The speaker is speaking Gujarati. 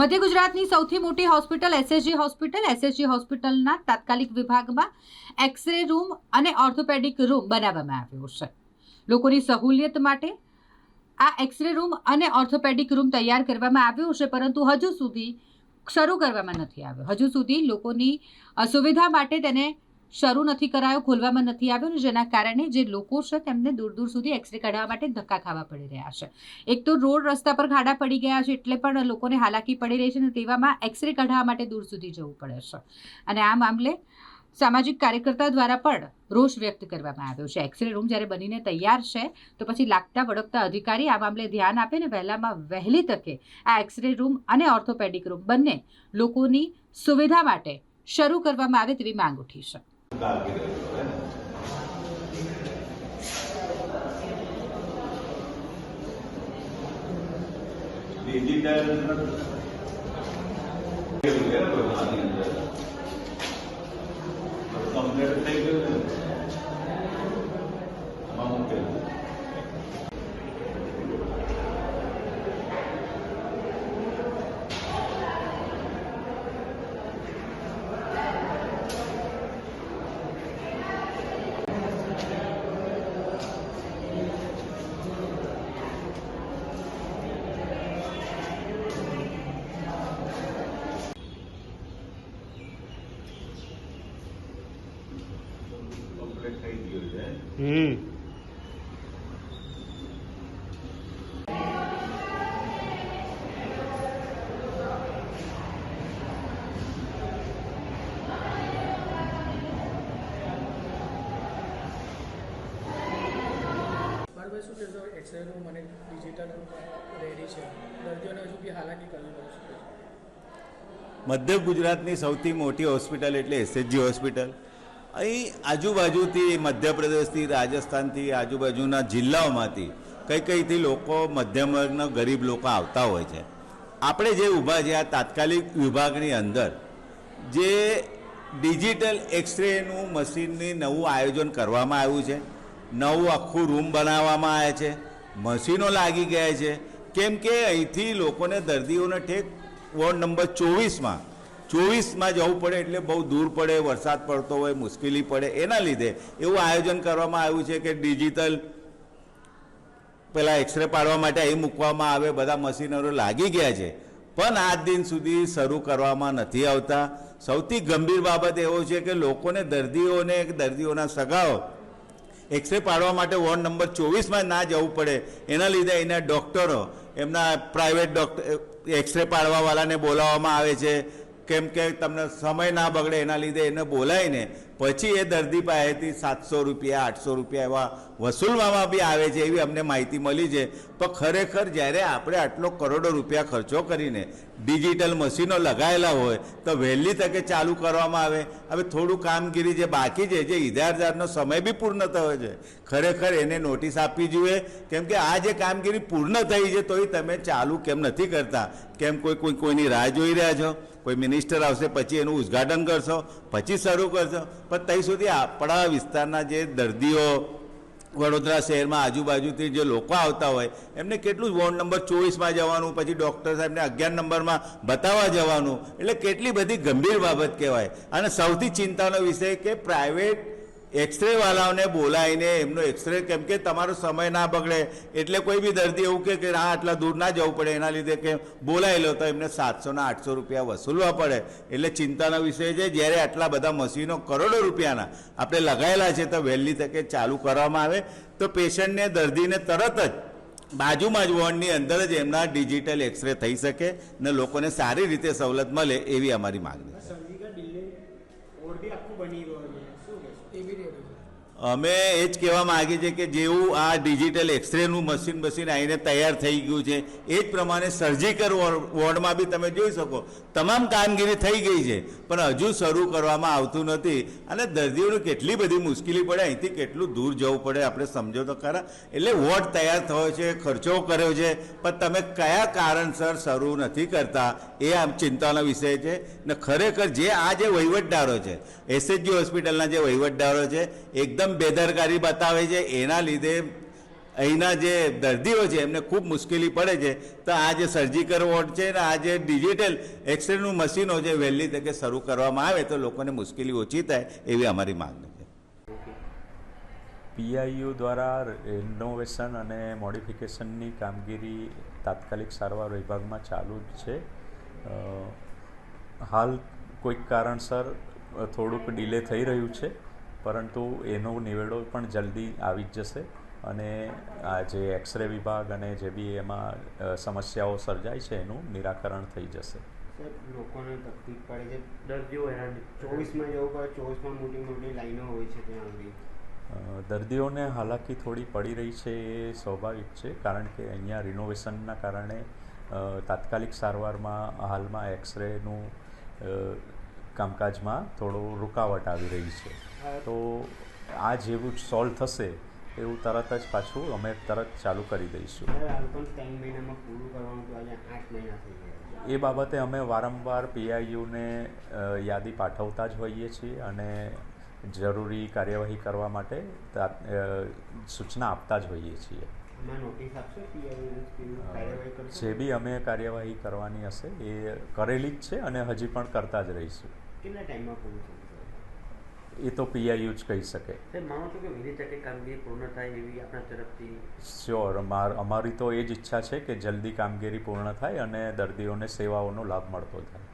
મધ્ય ગુજરાતની સૌથી મોટી હોસ્પિટલ એસએસજી હોસ્પિટલ. એસએસજી હોસ્પિટલના તાત્કાલિક વિભાગમાં એક્સરે રૂમ અને ઓર્થોપેડિક રૂમ બનાવવામાં આવ્યો છે. લોકોની સહુલિયત માટે આ એક્સરે રૂમ અને ઓર્થોપેડિક રૂમ તૈયાર કરવામાં આવ્યો છે, પરંતુ હજુ સુધી શરૂ કરવામાં નથી આવ્યો. હજુ સુધી લોકોની સુવિધા માટે તેને શરૂ નથી કરાયો, ખોલવામાં નથી આવ્યો ને જેના કારણે જે લોકો છે તેમને દૂર દૂર સુધી એક્સરે કઢાવવા માટે ધક્કા ખાવા પડી રહ્યા છે. એક તો રોડ રસ્તા પર ખાડા પડી ગયા છે, એટલે પણ લોકોને હાલાકી પડી રહી છે અને તેવામાં એક્સરે કઢાવવા માટે દૂર સુધી જવું પડે છે. અને આ મામલે સામાજિક કાર્યકર્તા દ્વારા પણ રોષ વ્યક્ત કરવામાં આવ્યો છે. એક્સરે રૂમ જ્યારે બનીને તૈયાર છે, તો પછી લાગતા વળગતા અધિકારી આ મામલે ધ્યાન આપે ને વહેલામાં વહેલી તકે આ એક્સરે રૂમ અને ઓર્થોપેડિક રૂમ બંને લોકોની સુવિધા માટે શરૂ કરવામાં આવે તેવી માંગ ઉઠી છે. કારકિર્દી રહ્યો હે ને? ડિજિટલ કમ્પ્લીટ થઈ ગયું? હમ. શું એક્સરે રૂમ અને ડિજિટલ રેડી છે. દર્દીઓને હજુ બી હાલાકી કરવી પડે છે. મધ્ય ગુજરાતની સૌથી મોટી હોસ્પિટલ એટલે એસએચજી હોસ્પિટલ અહીં આજુબાજુથી મધ્યપ્રદેશથી, રાજસ્થાનથી, આજુબાજુના જિલ્લાઓમાંથી કઈ કઈથી લોકો મધ્યમ વર્ગના ગરીબ લોકો આવતા હોય છે. આપણે જે ઊભા છે આ તાત્કાલિક વિભાગની અંદર, જે ડિજિટલ એક્સરેનું મશીનની નવું આયોજન કરવામાં આવ્યું છે, નવું આખું રૂમ બનાવવામાં આવ્યા છે, મશીનો લાગી ગયા છે. કેમ કે અહીંથી લોકોને દર્દીઓને ઠેક વોર્ડ નંબર ચોવીસમાં ચોવીસમાં જવું પડે એટલે બહુ દૂર પડે, વરસાદ પડતો હોય, મુશ્કેલી પડે, એના લીધે એવું આયોજન કરવામાં આવ્યું છે કે ડિજિટલ પેલા એક્સરે પાડવા માટે અહીં મૂકવામાં આવે, બધા મશીનરો લાગી ગયા છે. પણ આજ દિન સુધી શરૂ કરવામાં નથી આવતા. સૌથી ગંભીર બાબત એવો છે કે લોકોને દર્દીઓને, દર્દીઓના સગાઓ એક્સરે પાડવા માટે વોર્ડ નંબર ચોવીસમાં ના જવું પડે. એના લીધે એના ડૉક્ટરો, એમના પ્રાઇવેટ ડૉક્ટર એક્સરે પાડવાવાળાને બોલાવવામાં આવે છે. કેમ કે તમને સમય ના બગડે એના લીધે એને બોલાવીને પછી એ દર્દી પાસેથી સાતસો રૂપિયા, આઠસો રૂપિયા એવા વસૂલવામાં બી આવે છે એવી અમને માહિતી મળી છે. તો ખરેખર જ્યારે આપણે આટલો કરોડો રૂપિયા ખર્ચો કરીને ડિજિટલ મશીનો લગાવેલા હોય, તો વહેલી તકે ચાલુ કરવામાં આવે. હવે થોડું કામગીરી જે બાકી છે, જે ઇજારદારનો સમય બી પૂર્ણ થયો છે, ખરેખર એને નોટિસ આપવી જોઈએ. કેમ કે આ જે કામગીરી પૂર્ણ થઈ છે, તોય તમે ચાલુ કેમ નથી કરતા? કેમ કોઈ કોઈ, કોઈની રાહ જોઈ રહ્યા છો? કોઈ મિનિસ્ટર આવશે, પછી એનું ઉદ્ઘાટન કરશો, પછી શરૂ કરશો? પણ ત્યાં સુધી આપણા વિસ્તારના જે દર્દીઓ વડોદરા શહેરમાં આજુબાજુથી જે લોકો આવતા હોય, એમને કેટલું વોર્ડ નંબર ચોવીસમાં જવાનું, પછી ડૉક્ટર સાહેબને અગિયાર નંબરમાં બતાવવા જવાનું, એટલે કેટલી બધી ગંભીર બાબત કહેવાય. અને સૌથી ચિંતાનો વિષય કે પ્રાઇવેટ એક્સરે વાળાઓને બોલાવીને એમનો એક્સરે કેમ કે તમારો સમય ના બગડે, એટલે કોઈ બી દર્દી એવું કે હા આટલા દૂર ના જવું પડે, એના લીધે કે બોલાવી લો તો એમને સાતસો ને આઠસો રૂપિયા વસૂલવા પડે. એટલે ચિંતાનો વિષય છે, જ્યારે આટલા બધા મશીનો કરોડો રૂપિયાના આપણે લગાવેલા છે, તો વહેલી તકે ચાલુ કરવામાં આવે. તો પેશન્ટને, દર્દીને તરત જ બાજુમાં જ વોર્ડની અંદર જ એમના ડિજિટલ એક્સરે થઈ શકે ને લોકોને સારી રીતે સવલત મળે એવી અમારી માગણી છે. DVD અમે એ જ કહેવા માંગીએ છીએ કે જેવું આ ડિજિટલ એક્સરેનું મશીન મશીન આવીને તૈયાર થઈ ગયું છે, એ જ પ્રમાણે સર્જિકલ વોર્ડમાં બી તમે જોઈ શકો, તમામ કામગીરી થઈ ગઈ છે, પણ હજુ શરૂ કરવામાં આવતું નથી અને દર્દીઓને કેટલી બધી મુશ્કેલી પડે, અહીંથી કેટલું દૂર જવું પડે, આપણે સમજો તો ખરા. એટલે વોર્ડ તૈયાર થયો છે, ખર્ચો કર્યો છે, પણ તમે કયા કારણસર શરૂ નથી કરતા, એ આમ ચિંતાનો વિષય છે. ને ખરેખર જે આ જે વહીવટદારો છે, એસએચજી હોસ્પિટલના જે વહીવટદારો છે, એકદમ બેદરકારી બતાવે છે, એના લીધે અહીંના જે દર્દીઓ છે, એમને ખૂબ મુશ્કેલી પડે છે. તો આ જે સર્જિકલ વોર્ડ છે ને, આ જે ડિજિટલ એક્સરેનું મશીનો જે વહેલી તકે શરૂ કરવામાં આવે તો લોકોને મુશ્કેલી ઓછી થાય એવી અમારી માંગણી છે. પીઆઈયુ દ્વારા રિનોવેશન અને મોડિફિકેશનની કામગીરી તાત્કાલિક સારવાર વિભાગમાં ચાલુ જ છે. હાલ કોઈક કારણસર થોડુંક ડિલે થઈ રહ્યું છે. પરંતુ એનો નિવેડો પણ જલ્દી આવી જ જશે અને આ જે એક્સરે વિભાગ અને જે બી એમાં સમસ્યાઓ સર્જાય છે એનું નિરાકરણ થઈ જશે. લોકોને તકલીફ પડે છે દર્દીઓ હેરાન ચોવીસમાં જવું પડે ચોવીસમાં મોટી મોટી લાઈનો હોય છે ત્યાં આગળ દર્દીઓને હાલાકી થોડી પડી રહી છે એ સ્વાભાવિક છે કારણ કે અહીંયા રિનોવેશનના કારણે તાત્કાલિક સારવારમાં હાલમાં એક્સરેનું કામકાજમાં થોડું રૂકાવટ આવી રહી છે. તો આ જેવું સોલ્વ થશે એવું તરત જ પાછું અમે તરત ચાલુ કરી દઈશું. એ બાબતે અમે વારંવાર પીઆઈયુને યાદી પાઠવતા જ હોઈએ છીએ અને જરૂરી કાર્યવાહી કરવા માટે સૂચના આપતા જ હોઈએ છીએ. જે બી અમે કાર્યવાહી કરવાની હશે એ કરેલી જ છે અને હજી પણ કરતા જ રહીશું. કેટલા ટાઈમમાં પૂરું થશે? એ તો પીઆઈયુ જ કહી શકે. માનો છો કે વહેલી તકે કામગીરી પૂર્ણ થાય એવી આપણા તરફથી? શ્યોર અમાર અમારી તો એ જ ઈચ્છા છે કે જલ્દી કામગીરી પૂર્ણ થાય અને દર્દીઓને સેવાઓનો લાભ મળતો થાય